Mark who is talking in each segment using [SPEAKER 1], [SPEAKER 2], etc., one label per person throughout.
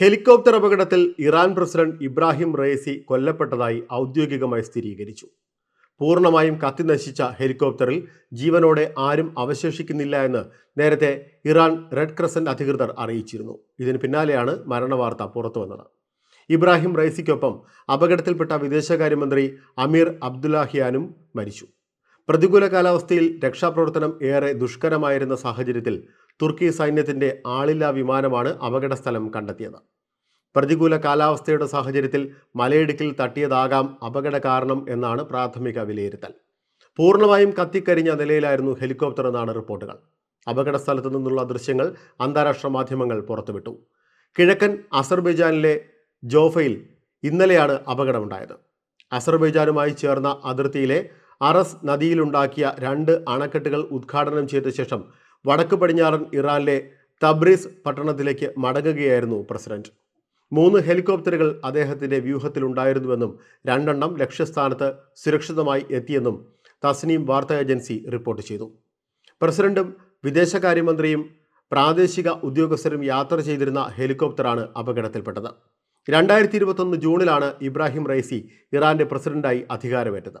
[SPEAKER 1] Helicopter അപകടത്തിൽ Iran president Ibrahim റേസി കൊല്ലപ്പെട്ടതായി ഔദ്യോഗികമായി സ്ഥിരീകരിച്ചു. പൂർണമായും കത്തിനശിച്ച ഹെലികോപ്റ്ററിൽ ജീവനോടെ ആരും അവശേഷിക്കുന്നില്ല എന്ന് നേരത്തെ ഇറാൻ റെഡ് ക്രസന്റ് അധികൃതർ അറിയിച്ചിരുന്നു. ഇതിന് പിന്നാലെയാണ് മരണവാർത്ത പുറത്തുവന്നത് ഇബ്രാഹിം റൈസിക്കൊപ്പം അപകടത്തിൽപ്പെട്ട വിദേശകാര്യമന്ത്രി അമീർ അബ്ദുല്ലാഹിയാനും മരിച്ചു. പ്രതികൂല കാലാവസ്ഥയിൽ രക്ഷാപ്രവർത്തനം ഏറെ ദുഷ്കരമായിരുന്ന സാഹചര്യത്തിൽ തുർക്കി സൈന്യത്തിന്റെ ആളില്ലാ വിമാനമാണ് അപകടസ്ഥലം കണ്ടെത്തിയത്. പ്രതികൂല കാലാവസ്ഥയുടെ സാഹചര്യത്തിൽ മലയിടുക്കിൽ തട്ടിയതാകാം അപകട കാരണം എന്നാണ് പ്രാഥമിക വിലയിരുത്തൽ. പൂർണമായും കത്തിക്കരിഞ്ഞ നിലയിലായിരുന്നു ഹെലികോപ്റ്റർ എന്നാണ് റിപ്പോർട്ടുകൾ. അപകട സ്ഥലത്തു നിന്നുള്ള ദൃശ്യങ്ങൾ അന്താരാഷ്ട്ര മാധ്യമങ്ങൾ പുറത്തുവിട്ടു. കിഴക്കൻ അസർബൈജാനിലെ ജോഫയിൽ ഇന്നലെയാണ് അപകടമുണ്ടായത്. അസർബൈജാനുമായി ചേർന്ന അതിർത്തിയിലെ അറസ് നദിയിലുണ്ടാക്കിയ രണ്ട് അണക്കെട്ടുകൾ ഉദ്ഘാടനം ചെയ്ത ശേഷം വടക്ക് പടിഞ്ഞാറൻ ഇറാനിലെ തബ്രീസ് പട്ടണത്തിലേക്ക് മടങ്ങുകയായിരുന്നു പ്രസിഡന്റ്. മൂന്ന് ഹെലികോപ്റ്ററുകൾ അദ്ദേഹത്തിന്റെ വ്യൂഹത്തിലുണ്ടായിരുന്നുവെന്നും രണ്ടെണ്ണം ലക്ഷ്യസ്ഥാനത്ത് സുരക്ഷിതമായി എത്തിയെന്നും തസ്നീം വാർത്താ ഏജൻസി റിപ്പോർട്ട് ചെയ്തു. പ്രസിഡന്റും വിദേശകാര്യമന്ത്രിയും പ്രാദേശിക ഉദ്യോഗസ്ഥരും യാത്ര ചെയ്തിരുന്ന ഹെലികോപ്റ്ററാണ് അപകടത്തിൽപ്പെട്ടത്. രണ്ടായിരത്തി ഇരുപത്തൊന്ന് ജൂണിലാണ് ഇബ്രാഹിം റൈസി ഇറാന്റെ പ്രസിഡന്റായി അധികാരമേറ്റത്.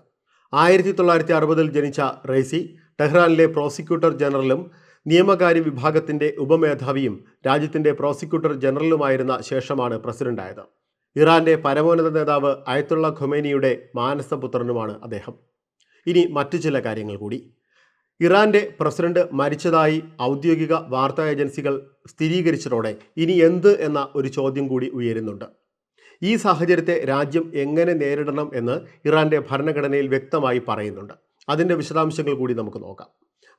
[SPEAKER 1] ആയിരത്തി തൊള്ളായിരത്തി അറുപതിൽ ജനിച്ച റൈസി ടെഹ്റാനിലെ പ്രോസിക്യൂട്ടർ ജനറലും നിയമകാര്യ വിഭാഗത്തിന്റെ ഉപമേധാവിയും രാജ്യത്തിന്റെ പ്രോസിക്യൂട്ടർ ജനറലുമായിരുന്ന ശേഷമാണ് പ്രസിഡന്റായത്. ഇറാന്റെ പരമോന്നത നേതാവ് അയത്തുള്ള ഖൊമേനിയുടെ മാനസപുത്രനുമാണ് അദ്ദേഹം. ഇനി മറ്റു ചില കാര്യങ്ങൾ കൂടി. ഇറാന്റെ പ്രസിഡന്റ് മരിച്ചതായി ഔദ്യോഗിക വാർത്താ ഏജൻസികൾ സ്ഥിരീകരിച്ചതോടെ ഇനി എന്ത് എന്ന ഒരു ചോദ്യം കൂടി ഉയരുന്നുണ്ട്. ഈ സാഹചര്യത്തെ രാജ്യം എങ്ങനെ നേരിടണം എന്ന് ഇറാന്റെ ഭരണഘടനയിൽ വ്യക്തമായി പറയുന്നുണ്ട്. അതിന്റെ വിശദാംശങ്ങൾ കൂടി നമുക്ക് നോക്കാം.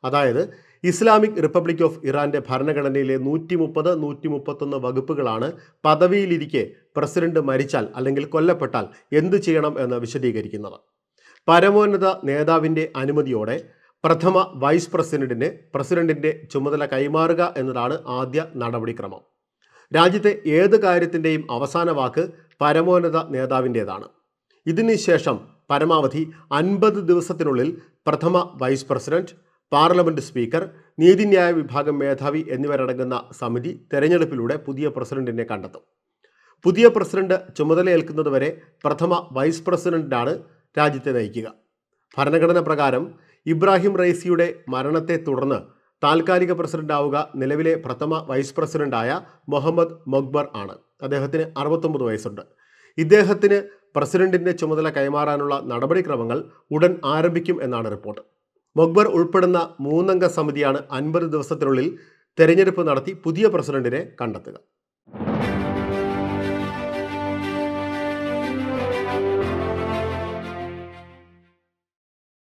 [SPEAKER 1] അതായത് ഇസ്ലാമിക് റിപ്പബ്ലിക് ഓഫ് ഇറാന്റെ ഭരണഘടനയിലെ നൂറ്റി മുപ്പത് നൂറ്റി മുപ്പത്തൊന്ന് വകുപ്പുകളാണ് പദവിയിലിരിക്കെ പ്രസിഡന്റ് മരിച്ചാൽ അല്ലെങ്കിൽ കൊല്ലപ്പെട്ടാൽ എന്തു ചെയ്യണം എന്ന് വിശദീകരിക്കുന്നത്. പരമോന്നത നേതാവിന്റെ അനുമതിയോടെ പ്രഥമ വൈസ് പ്രസിഡന്റിന് പ്രസിഡന്റിന്റെ ചുമതല കൈമാറുക എന്നതാണ് ആദ്യ നടപടിക്രമം. രാജ്യത്തെ ഏത് കാര്യത്തിന്റെയും അവസാന വാക്ക് പരമോന്നത നേതാവിന്റേതാണ്. ഇതിനുശേഷം പരമാവധി അൻപത് ദിവസത്തിനുള്ളിൽ പ്രഥമ വൈസ് പ്രസിഡന്റ് പാർലമെന്റ് സ്പീക്കർ നീതിന്യായ വിഭാഗം മേധാവി എന്നിവരടങ്ങുന്ന സമിതി തെരഞ്ഞെടുപ്പിലൂടെ പുതിയ പ്രസിഡന്റിനെ കണ്ടെത്തും. പുതിയ പ്രസിഡന്റ് ചുമതലയേൽക്കുന്നതുവരെ പ്രഥമ വൈസ് പ്രസിഡന്റാണ് രാജ്യത്തെ നയിക്കുക. ഭരണഘടന പ്രകാരം ഇബ്രാഹിം റൈസിയുടെ മരണത്തെ തുടർന്ന് താൽക്കാലിക പ്രസിഡന്റാവുക നിലവിലെ പ്രഥമ വൈസ് പ്രസിഡന്റായ മുഹമ്മദ് മൊക്ബർ ആണ്. അദ്ദേഹത്തിന് അറുപത്തൊമ്പത് വയസ്സുണ്ട്. ഇദ്ദേഹത്തിന് പ്രസിഡന്റിന്റെ ചുമതല കൈമാറാനുള്ള നടപടിക്രമങ്ങൾ ഉടൻ ആരംഭിക്കും എന്നാണ് റിപ്പോർട്ട്. മൊക്ബർ ഉൾപ്പെടുന്ന മൂന്നംഗ സമിതിയാണ് അൻപത് ദിവസത്തിനുള്ളിൽ തെരഞ്ഞെടുപ്പ് നടത്തി പുതിയ പ്രസിഡന്റിനെ കണ്ടെത്തുക.